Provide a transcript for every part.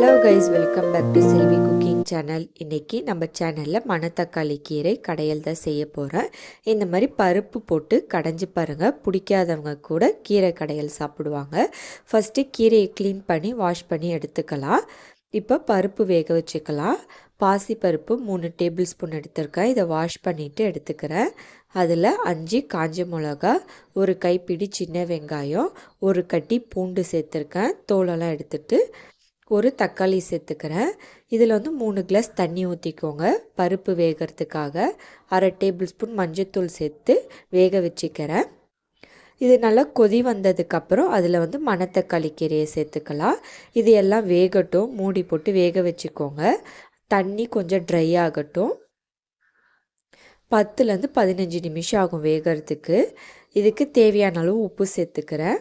Hello guys welcome back to Selvi cooking channel இன்றைக்கி நம்ம சேனலில் மணத்தக்காளி கீரை கடையில் தான் செய்ய போகிறேன் இந்த மாதிரி பருப்பு போட்டு கடைஞ்சி பாருங்கள் பிடிக்காதவங்க கூட கீரை கடையில் சாப்பிடுவாங்க. ஃபஸ்ட்டு கீரையை க்ளீன் பண்ணி வாஷ் பண்ணி எடுத்துக்கலாம். இப்போ பருப்பு வேக வச்சுக்கலாம். பாசி பருப்பு மூணு டேபிள் ஸ்பூன் எடுத்திருக்கேன். இதை வாஷ் பண்ணிவிட்டு எடுத்துக்கிறேன். அதில் அஞ்சு காஞ்ச மிளகா ஒரு கைப்பிடி சின்ன வெங்காயம் ஒரு கட்டி பூண்டு சேர்த்துருக்கேன். தோலெல்லாம் எடுத்துட்டு ஒரு தக்காளி சேர்த்துக்கிறேன். இதில் வந்து மூணு கிளாஸ் தண்ணி ஊற்றிக்கோங்க பருப்பு வேகிறதுக்காக அரை டேபிள் ஸ்பூன் மஞ்சத்தூள் சேர்த்து வேக வச்சுக்கிறேன். இது நல்லா கொதி வந்ததுக்கப்புறம் அதில் வந்து மணத்தக்காளி கீரையை சேர்த்துக்கலாம். இது எல்லாம் வேகட்டும். மூடி போட்டு வேக வச்சுக்கோங்க. தண்ணி கொஞ்சம் ட்ரை ஆகட்டும். பத்துலேருந்து பதினஞ்சு நிமிஷம் ஆகும் வேகிறதுக்கு. இதுக்கு தேவையான அளவு உப்பு சேர்த்துக்கிறேன்.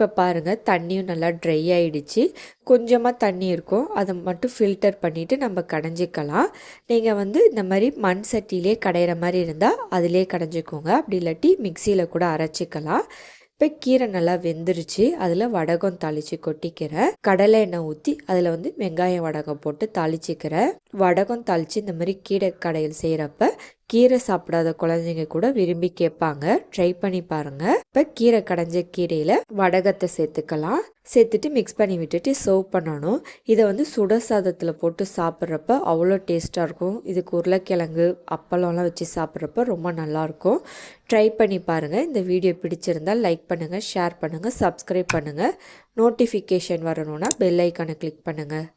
இப்போ பாருங்கள் தண்ணியும் நல்லா ட்ரை ஆகிடுச்சு கொஞ்சமாக தண்ணி இருக்கும். அதை மட்டும் ஃபில்டர் பண்ணிவிட்டு நம்ம கடைஞ்சிக்கலாம். நீங்கள் வந்து இந்த மாதிரி மண் சட்டியிலே கடையிற மாதிரி இருந்தால் அதிலே கடைஞ்சிக்கோங்க. அப்படி இல்லாட்டி மிக்சியில் கூட அரைச்சிக்கலாம். இப்போ கீரை நல்லா வெந்துருச்சு. அதில் வடகம் தாளித்து கொட்டிக்கிறேன். கடலை எண்ணெய் ஊற்றி அதில் வந்து வெங்காயம் வடகம் போட்டு தாளிச்சிக்கிறேன். வடகம் தாளித்து இந்த மாதிரி கீரை கடையில் செய்கிறப்ப கீரை சாப்பிடாத குழந்தைங்க கூட விரும்பி கேட்பாங்க. ட்ரை பண்ணி பாருங்கள் இப்போ கீரை கடைஞ்ச கீரையில் வடகத்தை சேர்த்துக்கலாம். சேர்த்துட்டு மிக்ஸ் பண்ணி விட்டுட்டு சர்வ் பண்ணணும். இதை வந்து சுட சாதத்தில் போட்டு சாப்பிட்றப்ப அவ்வளோ டேஸ்ட்டாக இருக்கும். இதுக்கு உருளைக்கிழங்கு அப்பளம்லாம் வச்சு சாப்பிட்றப்ப ரொம்ப நல்லாயிருக்கும். ட்ரை பண்ணி பாருங்கள் இந்த வீடியோ பிடிச்சிருந்தால் லைக் பண்ணுங்கள் ஷேர் பண்ணுங்கள் சப்ஸ்கிரைப் பண்ணுங்கள் நோட்டிஃபிகேஷன் வரணுன்னா பெல் ஐக்கானை கிளிக் பண்ணுங்கள்